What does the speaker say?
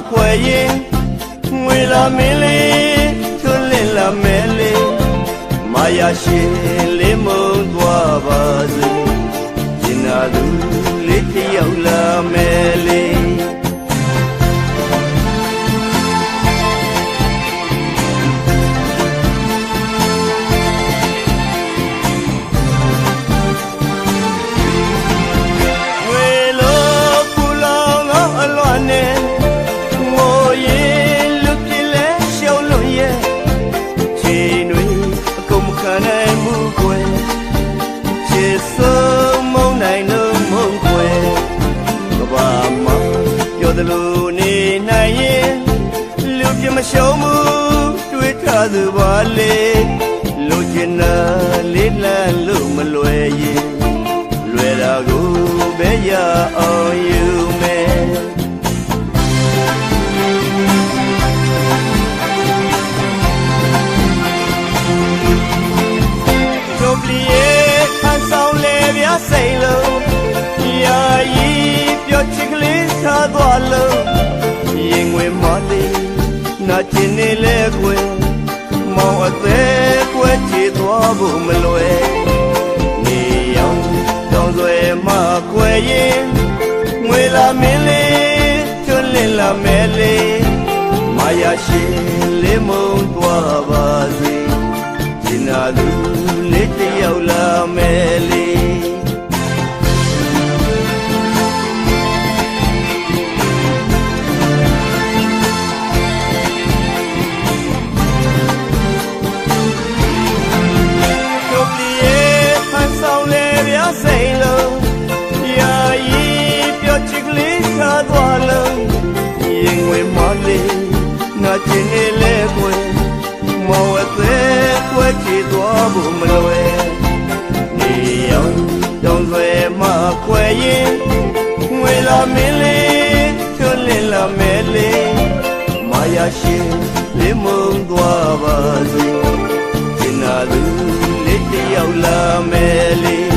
မခွဲရင်ငွေလာမင်းလေးချွတ်လင်းလာမဲလေးမာယာရှင်လေးမုံသွားပါစေ သူပါလေလူကျင်နာလေးလန်းလို့မလွယ်ရင်လွယ်တာကိုပဲရအောင်ယူမယ်တို့ပလီရဲ့ဟန်ဆောင်လေပြစိတ်လုံးယာယီပြောချစ်ကလေးထားသွားလို့ရင်ငွေမလေးနာကျင်နေလေခွေ မောင်အသေးခွဲချေသွားဖို့မလွယ်နေရောက်တောင်းဆွဲမခွဲရင်ငွေလာမင်းလေးချွတ်လင်းလာမဲလေးမာယာရှင်လေးမုံသွားပါစေကျင်နာသူလေးတယောက်လာမ နာကျင်နေလေကွယ်မောဝဲသေးကွယ်ချီသွားဖို့မလွယ်နေရောက်တောင်းဆွဲမခွဲရင်ငွေလာမင်းလေးချွတ်လင်းလာမဲလေးမာယာရှင်လေးမုံသွားပါစေကျင်နာသူလေးတယောက်လာမယ်လေလာလာလာလာလာ